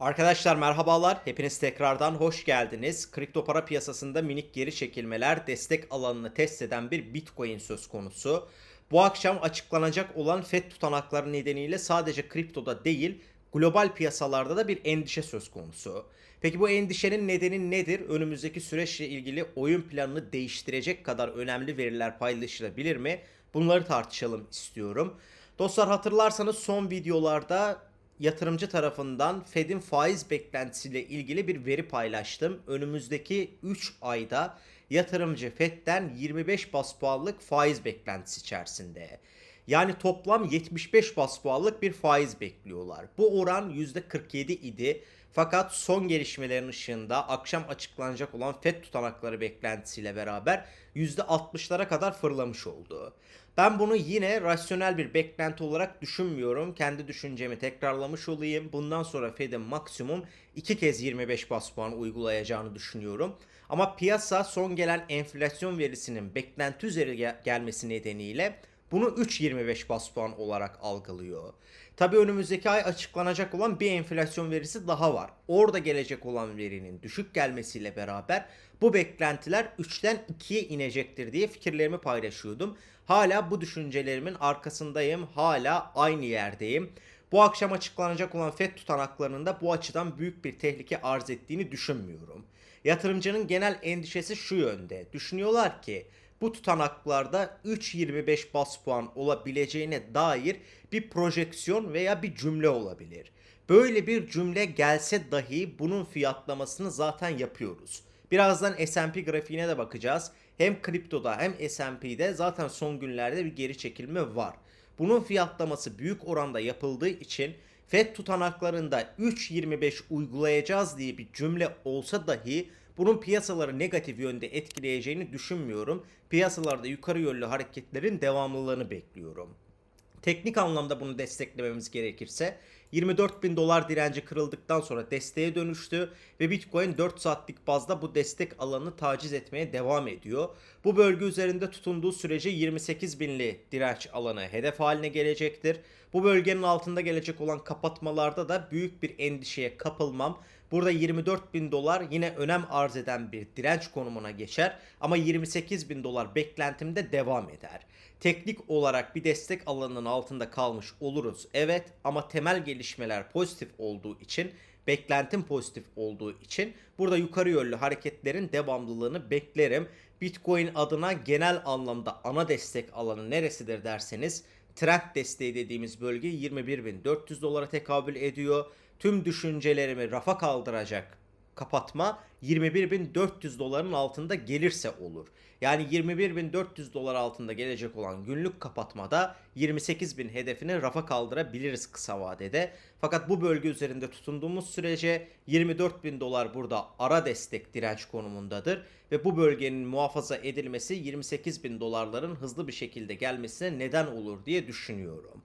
Arkadaşlar merhabalar. Hepiniz tekrardan hoş geldiniz. Kripto para piyasasında minik geri çekilmeler destek alanını test eden bir Bitcoin söz konusu. Bu akşam açıklanacak olan FED tutanakları nedeniyle sadece kriptoda değil, global piyasalarda da bir endişe söz konusu. Peki bu endişenin nedeni nedir? Önümüzdeki süreçle ilgili oyun planını değiştirecek kadar önemli veriler paylaşılabilir mi? Bunları tartışalım istiyorum. Dostlar hatırlarsanız son videolarda yatırımcı tarafından Fed'in faiz beklentisiyle ilgili bir veri paylaştım. Önümüzdeki 3 ayda yatırımcı Fed'den 25 bas puanlık faiz beklentisi içerisinde. Yani toplam 75 bas puanlık bir faiz bekliyorlar. Bu oran %47 idi. Fakat son gelişmelerin ışığında akşam açıklanacak olan FED tutanakları beklentisiyle beraber %60'lara kadar fırlamış oldu. Ben bunu yine rasyonel bir beklenti olarak düşünmüyorum. Kendi düşüncemi tekrarlamış olayım. Bundan sonra Fed'in maksimum 2 kez 25 bas puan uygulayacağını düşünüyorum. Ama piyasa son gelen enflasyon verisinin beklenti üzeri gel- gelmesi nedeniyle bunu 3.25 bas puan olarak algılıyor. Tabi önümüzdeki ay açıklanacak olan bir enflasyon verisi daha var. Orada gelecek olan verinin düşük gelmesiyle beraber bu beklentiler 3'ten 2'ye inecektir diye fikirlerimi paylaşıyordum. Hala bu düşüncelerimin arkasındayım. Hala aynı yerdeyim. Bu akşam açıklanacak olan FED tutanaklarının da bu açıdan büyük bir tehlike arz ettiğini düşünmüyorum. Yatırımcının genel endişesi şu yönde. Düşünüyorlar ki bu tutanaklarda 3.25 bas puan olabileceğine dair bir projeksiyon veya bir cümle olabilir. Böyle bir cümle gelse dahi bunun fiyatlamasını zaten yapıyoruz. Birazdan S&P grafiğine de bakacağız. Hem kriptoda hem S&P'de zaten son günlerde bir geri çekilme var. Bunun fiyatlaması büyük oranda yapıldığı için FED tutanaklarında 3.25 uygulayacağız diye bir cümle olsa dahi bunun piyasaları negatif yönde etkileyeceğini düşünmüyorum. Piyasalarda yukarı yönlü hareketlerin devamlılığını bekliyorum. Teknik anlamda bunu desteklememiz gerekirse 24 bin dolar direnci kırıldıktan sonra desteğe dönüştü ve Bitcoin 4 saatlik bazda bu destek alanını taciz etmeye devam ediyor. Bu bölge üzerinde tutunduğu sürece 28 binli direnç alanı hedef haline gelecektir. Bu bölgenin altında gelecek olan kapatmalarda da büyük bir endişeye kapılmam. Burada 24 bin dolar yine önem arz eden bir direnç konumuna geçer ama 28 bin dolar beklentimde devam eder. Teknik olarak bir destek alanının altında kalmış oluruz evet ama temel gelişmeler pozitif olduğu için beklentim pozitif olduğu için burada yukarı yönlü hareketlerin devamlılığını beklerim. Bitcoin adına genel anlamda ana destek alanı neresidir derseniz trend desteği dediğimiz bölge 21.400 dolara tekabül ediyor. Tüm düşüncelerimi rafa kaldıracak kapatma 21.400 doların altında gelirse olur. Yani 21.400 dolar altında gelecek olan günlük kapatmada 28.000 hedefini rafa kaldırabiliriz kısa vadede. Fakat bu bölge üzerinde tutunduğumuz sürece 24.000 dolar burada ara destek direnç konumundadır ve bu bölgenin muhafaza edilmesi 28.000 dolarların hızlı bir şekilde gelmesine neden olur diye düşünüyorum.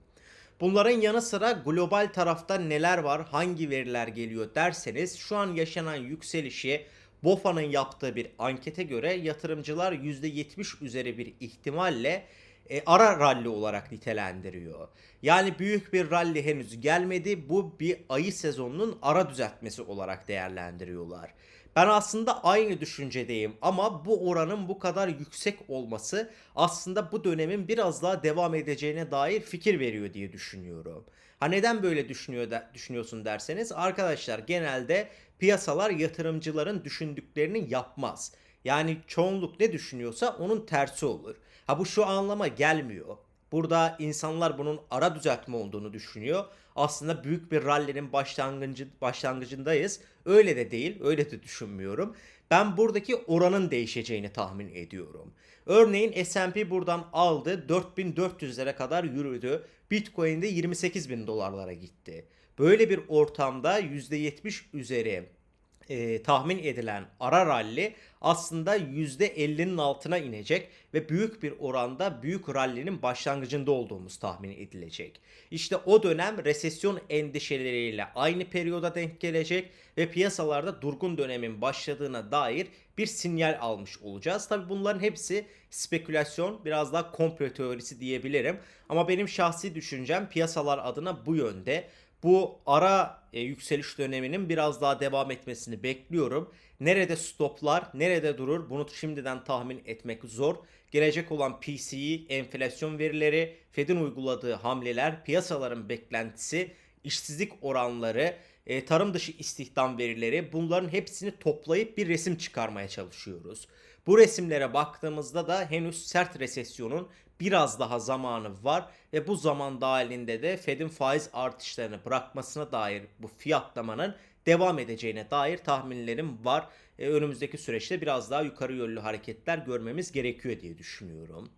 Bunların yanı sıra global tarafta neler var, hangi veriler geliyor derseniz şu an yaşanan yükselişi BOFA'nın yaptığı bir ankete göre yatırımcılar %70 üzeri bir ihtimalle e, ara ralli olarak nitelendiriyor. Yani büyük bir ralli henüz gelmedi. Bu bir ayı sezonunun ara düzeltmesi olarak değerlendiriyorlar. Ben aslında aynı düşüncedeyim ama bu oranın bu kadar yüksek olması aslında bu dönemin biraz daha devam edeceğine dair fikir veriyor diye düşünüyorum. Ha neden böyle düşünüyor da, düşünüyorsun derseniz arkadaşlar genelde piyasalar yatırımcıların düşündüklerini yapmaz. Yani çoğunluk ne düşünüyorsa onun tersi olur. Ha bu şu anlama gelmiyor. Burada insanlar bunun ara düzeltme olduğunu düşünüyor. Aslında büyük bir rallinin başlangıcı, başlangıcındayız. Öyle de değil, öyle de düşünmüyorum. Ben buradaki oranın değişeceğini tahmin ediyorum. Örneğin S&P buradan aldı 4400'lere kadar yürüdü. Bitcoin'de 28.000 dolarlara gitti. Böyle bir ortamda %70 üzeri e, tahmin edilen ara ralli aslında %50'nin altına inecek ve büyük bir oranda büyük rallinin başlangıcında olduğumuz tahmin edilecek. İşte o dönem resesyon endişeleriyle aynı periyoda denk gelecek ve piyasalarda durgun dönemin başladığına dair bir sinyal almış olacağız. Tabi bunların hepsi spekülasyon, biraz daha komplo teorisi diyebilirim. Ama benim şahsi düşüncem piyasalar adına bu yönde. Bu ara e, yükseliş döneminin biraz daha devam etmesini bekliyorum. Nerede stoplar, nerede durur bunu şimdiden tahmin etmek zor. Gelecek olan PCE, enflasyon verileri, Fed'in uyguladığı hamleler, piyasaların beklentisi, işsizlik oranları, e, tarım dışı istihdam verileri bunların hepsini toplayıp bir resim çıkarmaya çalışıyoruz. Bu resimlere baktığımızda da henüz sert resesyonun biraz daha zamanı var ve bu zaman dahilinde de Fed'in faiz artışlarını bırakmasına dair bu fiyatlamanın devam edeceğine dair tahminlerim var. E, önümüzdeki süreçte biraz daha yukarı yönlü hareketler görmemiz gerekiyor diye düşünüyorum.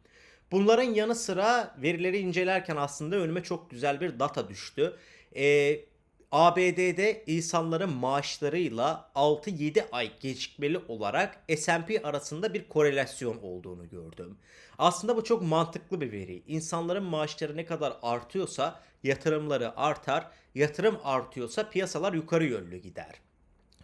Bunların yanı sıra verileri incelerken aslında önüme çok güzel bir data düştü. E, ABD'de insanların maaşlarıyla 6-7 ay gecikmeli olarak S&P arasında bir korelasyon olduğunu gördüm. Aslında bu çok mantıklı bir veri. İnsanların maaşları ne kadar artıyorsa yatırımları artar, yatırım artıyorsa piyasalar yukarı yönlü gider.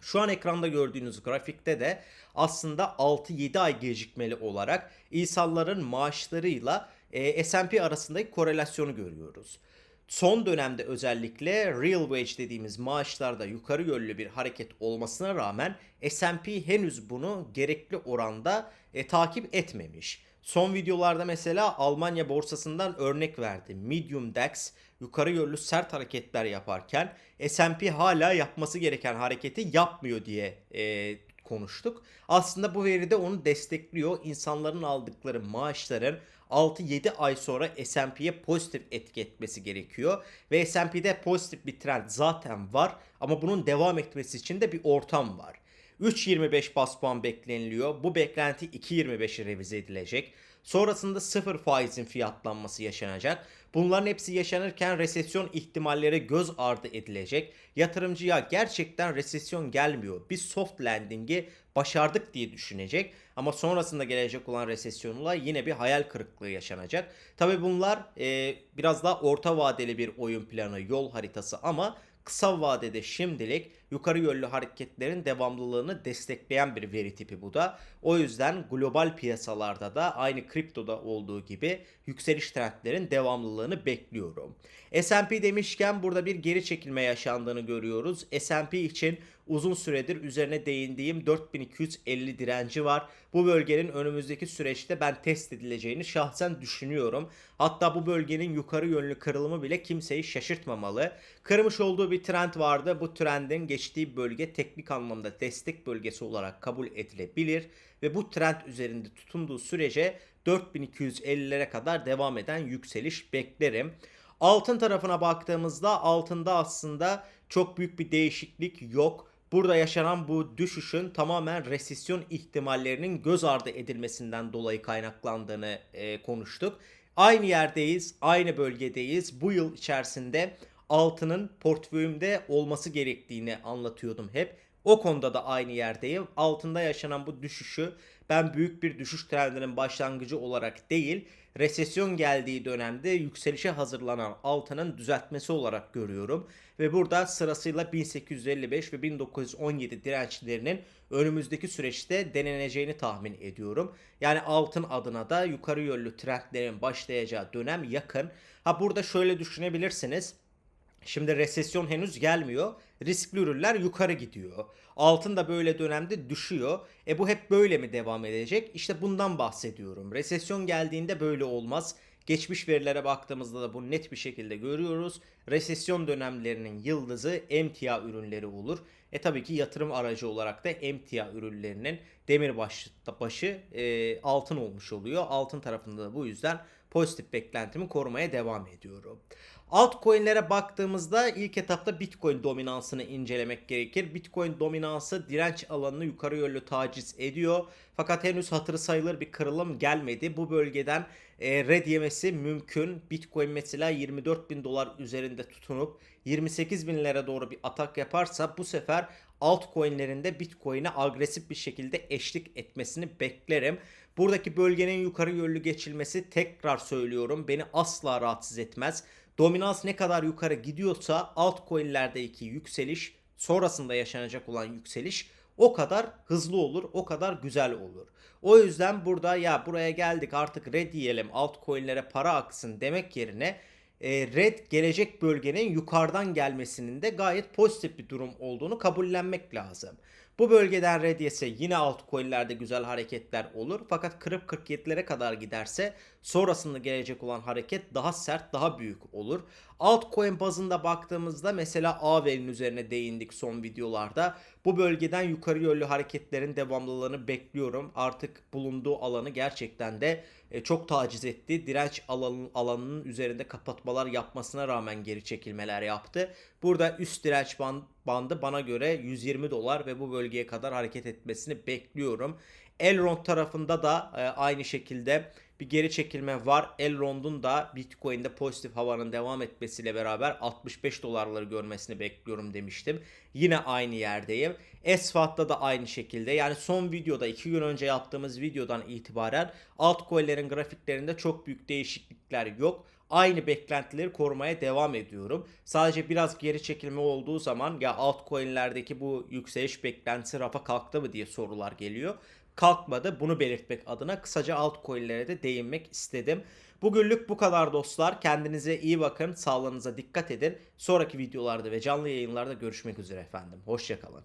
Şu an ekranda gördüğünüz grafikte de aslında 6-7 ay gecikmeli olarak insanların maaşlarıyla e, S&P arasındaki korelasyonu görüyoruz. Son dönemde özellikle real wage dediğimiz maaşlarda yukarı yönlü bir hareket olmasına rağmen S&P henüz bunu gerekli oranda e, takip etmemiş. Son videolarda mesela Almanya borsasından örnek verdim. Medium DAX yukarı yönlü sert hareketler yaparken S&P hala yapması gereken hareketi yapmıyor diye e, konuştuk. Aslında bu veri de onu destekliyor. İnsanların aldıkları maaşların 6-7 ay sonra S&P'ye pozitif etki etmesi gerekiyor. Ve S&P'de pozitif bir trend zaten var ama bunun devam etmesi için de bir ortam var. 3.25 bas puan bekleniliyor. Bu beklenti 2.25'e revize edilecek. Sonrasında sıfır faizin fiyatlanması yaşanacak. Bunların hepsi yaşanırken resesyon ihtimalleri göz ardı edilecek. Yatırımcıya gerçekten resesyon gelmiyor. Biz soft landing'i başardık diye düşünecek. Ama sonrasında gelecek olan resesyonla yine bir hayal kırıklığı yaşanacak. Tabi bunlar e, biraz daha orta vadeli bir oyun planı, yol haritası ama kısa vadede şimdilik yukarı yönlü hareketlerin devamlılığını destekleyen bir veri tipi bu da. O yüzden global piyasalarda da aynı kriptoda olduğu gibi yükseliş trendlerin devamlılığını bekliyorum. S&P demişken burada bir geri çekilme yaşandığını görüyoruz. S&P için uzun süredir üzerine değindiğim 4250 direnci var. Bu bölgenin önümüzdeki süreçte ben test edileceğini şahsen düşünüyorum. Hatta bu bölgenin yukarı yönlü kırılımı bile kimseyi şaşırtmamalı. Kırmış olduğu bir trend vardı. Bu trendin geçtiği bölge teknik anlamda destek bölgesi olarak kabul edilebilir ve bu trend üzerinde tutunduğu sürece 4250'lere kadar devam eden yükseliş beklerim. Altın tarafına baktığımızda altında aslında çok büyük bir değişiklik yok. Burada yaşanan bu düşüşün tamamen resesyon ihtimallerinin göz ardı edilmesinden dolayı kaynaklandığını e, konuştuk. Aynı yerdeyiz, aynı bölgedeyiz. Bu yıl içerisinde altının portföyümde olması gerektiğini anlatıyordum hep. O konuda da aynı yerdeyim. Altında yaşanan bu düşüşü ben büyük bir düşüş trendinin başlangıcı olarak değil, resesyon geldiği dönemde yükselişe hazırlanan altının düzeltmesi olarak görüyorum. Ve burada sırasıyla 1855 ve 1917 dirençlerinin önümüzdeki süreçte deneneceğini tahmin ediyorum. Yani altın adına da yukarı yönlü trendlerin başlayacağı dönem yakın. Ha burada şöyle düşünebilirsiniz. Şimdi resesyon henüz gelmiyor. Riskli ürünler yukarı gidiyor. Altın da böyle dönemde düşüyor. E bu hep böyle mi devam edecek? İşte bundan bahsediyorum. Resesyon geldiğinde böyle olmaz. Geçmiş verilere baktığımızda da bunu net bir şekilde görüyoruz. Resesyon dönemlerinin yıldızı emtia ürünleri olur. E tabii ki yatırım aracı olarak da emtia ürünlerinin demirbaşı başı, e, altın olmuş oluyor. Altın tarafında da bu yüzden pozitif beklentimi korumaya devam ediyorum. Altcoin'lere baktığımızda ilk etapta Bitcoin dominansını incelemek gerekir. Bitcoin dominansı direnç alanını yukarı yönlü taciz ediyor. Fakat henüz hatırı sayılır bir kırılım gelmedi. Bu bölgeden e, red yemesi mümkün. Bitcoin mesela 24 bin dolar üzerinde tutunup 28 binlere doğru bir atak yaparsa bu sefer altcoin'lerinde Bitcoin'e agresif bir şekilde eşlik etmesini beklerim. Buradaki bölgenin yukarı yönlü geçilmesi tekrar söylüyorum beni asla rahatsız etmez. Dominans ne kadar yukarı gidiyorsa altcoin'lerdeki yükseliş sonrasında yaşanacak olan yükseliş o kadar hızlı olur, o kadar güzel olur. O yüzden burada ya buraya geldik artık red diyelim altcoin'lere para aksın demek yerine e, red gelecek bölgenin yukarıdan gelmesinin de gayet pozitif bir durum olduğunu kabullenmek lazım. Bu bölgeden red yese yine altcoin'lerde güzel hareketler olur. Fakat kırıp 47'lere kadar giderse sonrasında gelecek olan hareket daha sert, daha büyük olur. Altcoin bazında baktığımızda mesela AV'nin üzerine değindik son videolarda. Bu bölgeden yukarı yönlü hareketlerin devamlılığını bekliyorum. Artık bulunduğu alanı gerçekten de e, çok taciz etti. Direnç alanın, alanının üzerinde kapatmalar yapmasına rağmen geri çekilmeler yaptı. Burada üst direnç band, bandı bana göre 120 dolar ve bu bölgeye kadar hareket etmesini bekliyorum. Elrond tarafında da e, aynı şekilde bir geri çekilme var. Elrond'un da Bitcoin'de pozitif havanın devam etmesiyle beraber 65 dolarları görmesini bekliyorum demiştim. Yine aynı yerdeyim. Esfat'ta da aynı şekilde. Yani son videoda 2 gün önce yaptığımız videodan itibaren altcoin'lerin grafiklerinde çok büyük değişiklikler yok aynı beklentileri korumaya devam ediyorum. Sadece biraz geri çekilme olduğu zaman ya altcoin'lerdeki bu yükseliş beklentisi rafa kalktı mı diye sorular geliyor. Kalkmadı. Bunu belirtmek adına kısaca altcoin'lere de değinmek istedim. Bugünlük bu kadar dostlar. Kendinize iyi bakın. Sağlığınıza dikkat edin. Sonraki videolarda ve canlı yayınlarda görüşmek üzere efendim. Hoşçakalın.